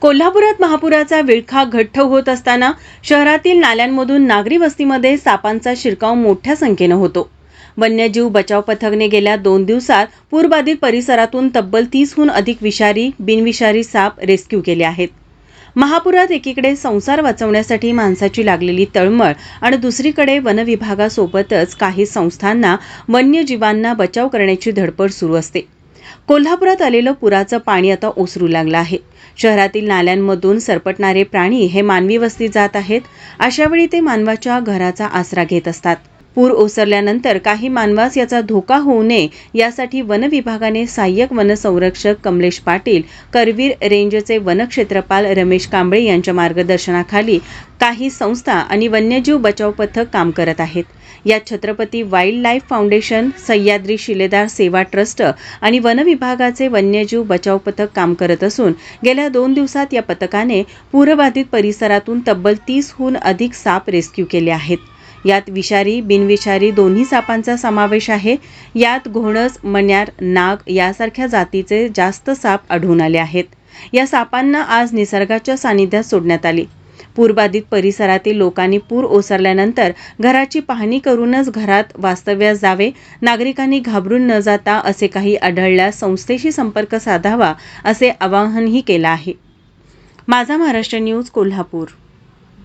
कोल्हापुरात महापुराचा विळखा घट्ट होत असताना शहरातील नाल्यांमधून नागरी वस्तीमध्ये सापांचा शिरकाव मोठ्या संख्येनं होतो. वन्यजीव बचाव पथकने गेल्या दोन दिवसात पूरबाधित परिसरातून तब्बल तीसहून अधिक विषारी बिनविषारी साप रेस्क्यू केले आहेत. महापुरात एकीकडे संसार वाचवण्यासाठी माणसाची लागलेली तळमळ आणि दुसरीकडे वनविभागासोबतच काही संस्थांना वन्यजीवांना बचाव करण्याची धडपड सुरू असते. कोल्हापुरात आलेलं पुराचं पाणी आता ओसरू लागलं आहे. शहरातील नाल्यांमधून सरपटणारे प्राणी हे मानवी वस्ती जात आहेत. अशावेळी ते मानवाच्या घराचा आसरा घेत असतात. पूर ओसरल्यानंतर काही मानवास याचा धोका होऊ नये यासाठी वन विभागाने सहाय्यक वनसंरक्षक कमलेश पाटील करवीर रेंजचे वनक्षेत्रपाल रमेश कांबळे यांच्या मार्गदर्शनाखाली काही संस्था आणि वन्यजीव बचाव पथक काम करत आहेत. यात Chhatrapati wildlife foundation Sahyadri Shiledar Seva trust आणि वन विभागाचे वन्यजीव बचाव पथक काम करत असून गेल्या दोन दिवसात या पथकाने पूरबाधित परिसरातून तब्बल तीसहून अधिक साप रेस्क्यू केले आहेत. यात विषारी बिनविषारी दोन्ही सापांचा समावेश आहे. यात घोणस मण्यार नाग यासारख्या जातीचे जास्त साप आढळून आले आहेत. या सापांना आज निसर्गाच्या सानिध्यात सोडण्यात आले. पूरबाधित परिसरातील लोकांनी पूर ओसरल्यानंतर घराची पाहणी करूनच घरात वास्तव्यास जावे नागरिकांनी घाबरून न जाता असे काही आढळल्यास संस्थेशी संपर्क साधावा असे आवाहनही केलं आहे. माझा महाराष्ट्र न्यूज कोल्हापूर.